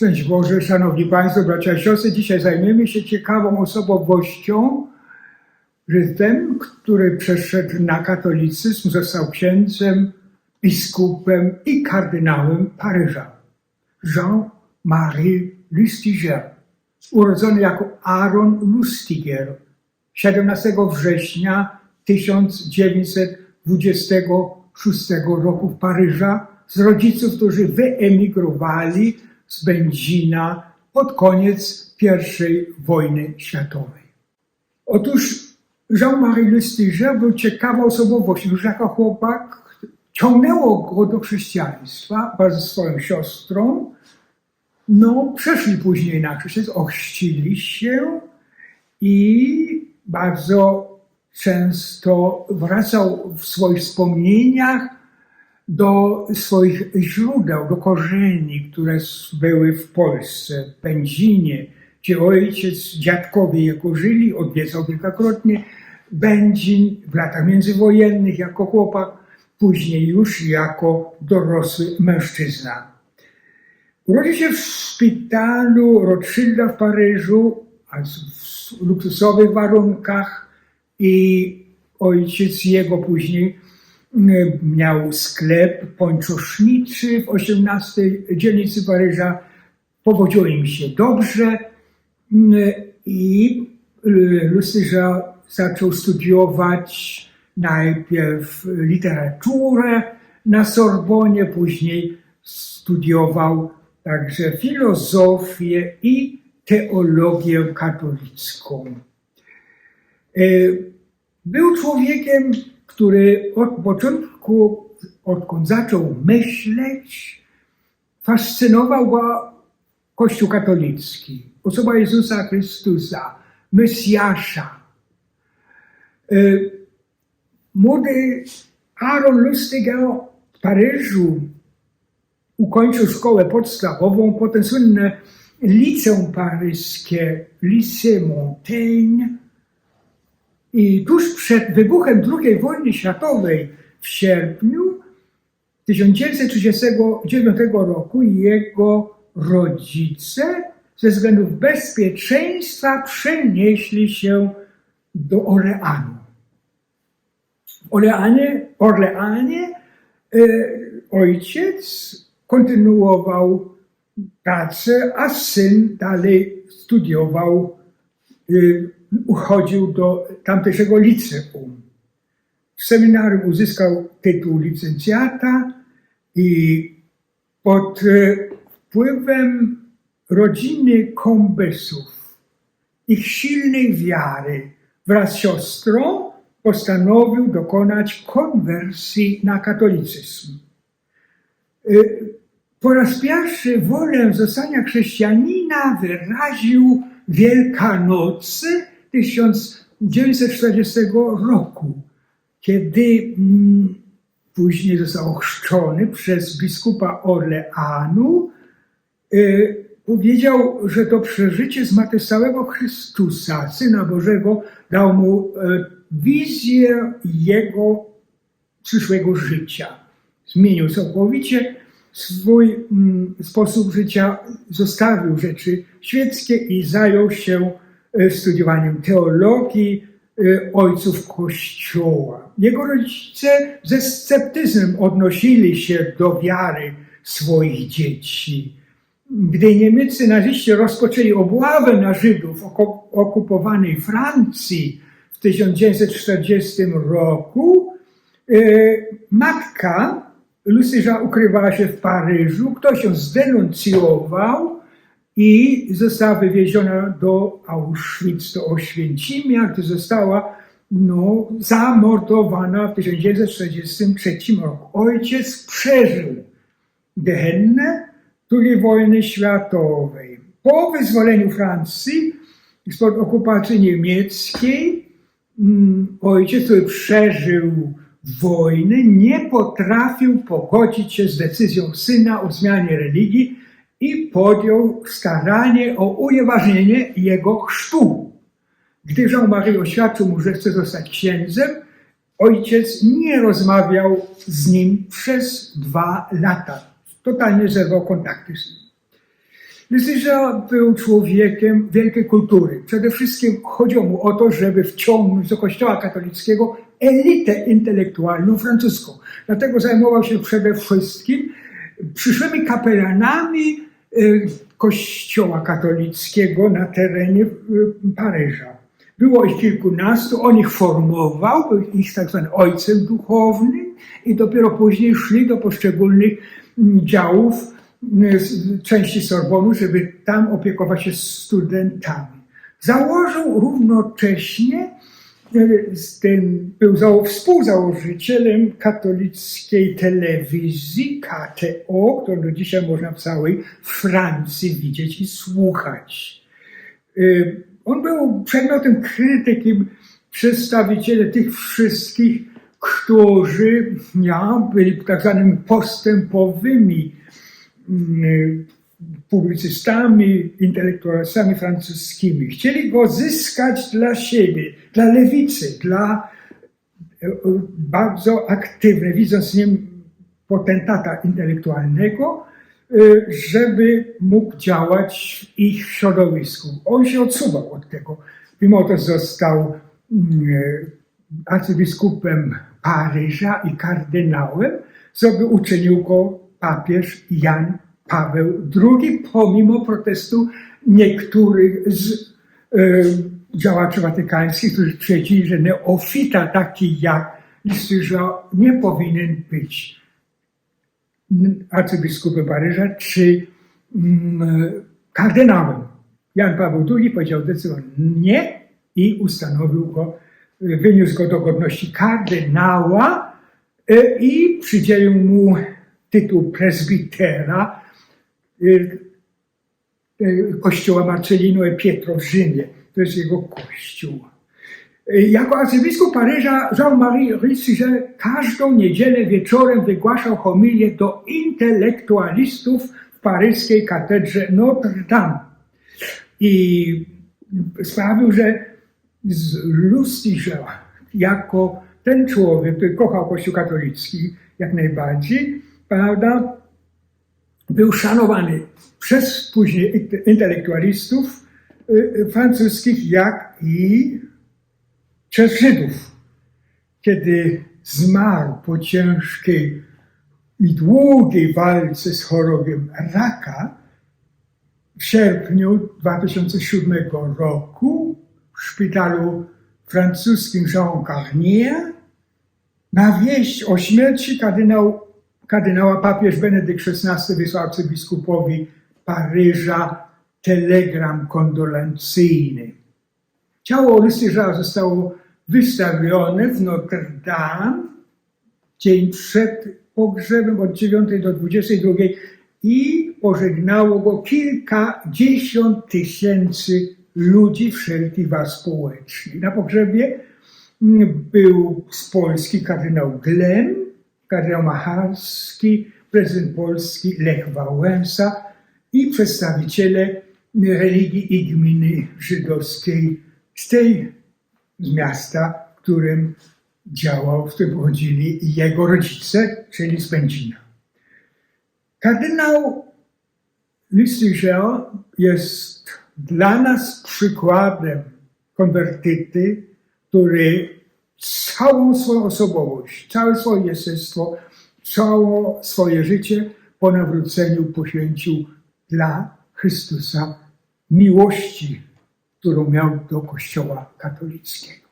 Szczęść Boże, Szanowni Państwo, bracia i siostry, dzisiaj zajmiemy się ciekawą osobowością, że ten, który przeszedł na katolicyzm, został księdzem, biskupem i kardynałem Paryża. Jean-Marie Lustiger, urodzony jako Aaron Lustiger 17 września 1926 roku w Paryża z rodziców, którzy wyemigrowali z Będzina pod koniec I wojny światowej. Otóż Jean-Marie Lustiger był ciekawą osobowością. Już jako chłopak ciągnęło go do chrześcijaństwa ze swoją siostrą. No, przeszli później na chrześcijaństwo, ochrzcili się i bardzo często wracał w swoich wspomnieniach do swoich źródeł, do korzeni, które były w Polsce, w Będzinie, gdzie ojciec, dziadkowie jego żyli, odwiedzał kilkakrotnie Będzin w latach międzywojennych jako chłopak, później już jako dorosły mężczyzna. Urodził się w szpitalu Rothschilda w Paryżu, a w luksusowych warunkach i ojciec jego później miał sklep pończoszniczy w 18 dzielnicy Paryża. Powodziło im się dobrze i Lustyża zaczął studiować najpierw literaturę na Sorbonie, później studiował także filozofię i teologię katolicką. Był człowiekiem, który od początku, odkąd zaczął myśleć, fascynował go Kościół katolicki, osoba Jezusa Chrystusa, Mesjasza. Młody Aaron Lustiger w Paryżu ukończył szkołę podstawową, potem słynne liceum paryskie, Lycée Montaigne. I tuż przed wybuchem II wojny światowej w sierpniu 1939 roku jego rodzice ze względów bezpieczeństwa przenieśli się do Orleanu. W Orleanie, Orleanie ojciec kontynuował pracę, a syn dalej studiował, e, uchodził do tamtejszego liceum. W seminarium uzyskał tytuł licencjata i pod e, wpływem rodziny Kombesów, ich silnej wiary wraz z siostrą postanowił dokonać konwersji na katolicyzm. Po raz pierwszy wolę zostania chrześcijanina wyraził Wielkanocy 1940 roku, kiedy mm, później został ochrzczony przez biskupa Orleanu, y, powiedział, że to przeżycie zmartwychwstałego Chrystusa, Syna Bożego, dał mu y, wizję jego przyszłego życia. Zmienił całkowicie swój mm, sposób życia, zostawił rzeczy świeckie i zajął się studiowaniem teologii y, ojców Kościoła. Jego rodzice ze sceptyzmem odnosili się do wiary swoich dzieci. Gdy niemieccy naziści rozpoczęli obławę na Żydów okupowanej Francji w 1940 roku, y, matka Lucyża ukrywała się w Paryżu, ktoś ją zdenuncjował i została wywieziona do Auschwitz, do Oświęcimia, gdzie została no, zamordowana w 1943 roku. Ojciec przeżył Gehennę II wojny światowej. Po wyzwoleniu Francji spod okupacji niemieckiej ojciec, który przeżył wojny, nie potrafił pogodzić się z decyzją syna o zmianie religii i podjął staranie o unieważnienie jego chrztu. Gdy Jean-Marie oświadczył mu, że chce zostać księdzem, ojciec nie rozmawiał z nim przez dwa lata. Totalnie zerwał kontakty z nim. Lysyża był człowiekiem wielkiej kultury. Przede wszystkim chodziło mu o to, żeby wciągnąć do kościoła katolickiego elitę intelektualną francuską. Dlatego zajmował się przede wszystkim przyszłymi kapelanami kościoła katolickiego na terenie y, Paryża. Było ich kilkunastu, on ich formował, był ich tak zwanym ojcem duchownym i dopiero później szli do poszczególnych mm, działów z- części Sorbonu, żeby tam opiekować się studentami. Założył równocześnie był zało- współzałożycielem katolickiej telewizji KTO, którą do dzisiaj można w całej Francji widzieć i słuchać. Y, On był przedmiotem krytyki przedstawiciele tych wszystkich, którzy ja, byli tak zwanymi postępowymi mm, publicystami, intelektualistami francuskimi. Chcieli go zyskać dla siebie, dla lewicy, dla e, e, bardzo aktywnej, widząc w nim potentata intelektualnego, y, żeby mógł działać w ich środowisku. On się odsuwał od tego. Mimo to został mm, arcybiskupem Paryża i kardynałem, co by uczynił go papież Jan Paweł II, pomimo protestu niektórych z działaczy watykańskich, którzy twierdzili, że neofita taki jak Listyża nie powinien być arcybiskupem Paryża czy mm, kardynałem. Jan Paweł II powiedział decydowanie nie i ustanowił go, y, wyniósł go do godności kardynała y, i przydzielił mu tytuł prezbitera y, y, kościoła Marcelino e Pietro w Rzymie. To jest jego kościół. Jako arcybiskup Paryża Jean-Marie Rissiger każdą niedzielę wieczorem wygłaszał homilię do intelektualistów w paryskiej katedrze Notre Dame. I sprawił, że z Lustiger, jako ten człowiek, który kochał Kościół katolicki jak najbardziej, prawda, był szanowany przez później intelektualistów y, y, francuskich, jak i przez Żydów. Kiedy zmarł po ciężkiej i długiej walce z chorobą raka w sierpniu 2007 roku w szpitalu francuskim Jean Garnier na wieść o śmierci kardynał, kardynała papież Benedykt XVI wysłał arcybiskupowi Paryża telegram kondolencyjny. Ciało Rystyża zostało wystawione w Notre Dame dzień przed pogrzebem od 9 do 22 i pożegnało go kilkadziesiąt tysięcy ludzi wszelkich warstw społecznych. Na pogrzebie był z Polski kardynał Glem, kardynał Macharski, prezydent Polski Lech Wałęsa i przedstawiciele religii i gminy żydowskiej z tej z miasta, w którym działał, w którym pochodzili jego rodzice, czyli z Będzina. Kardynał Lustiger jest dla nas przykładem konwertyty, który całą swoją osobowość, całe swoje jestestwo, całe swoje życie po nawróceniu poświęcił dla Chrystusa miłości, którą miał do Kościoła katolickiego.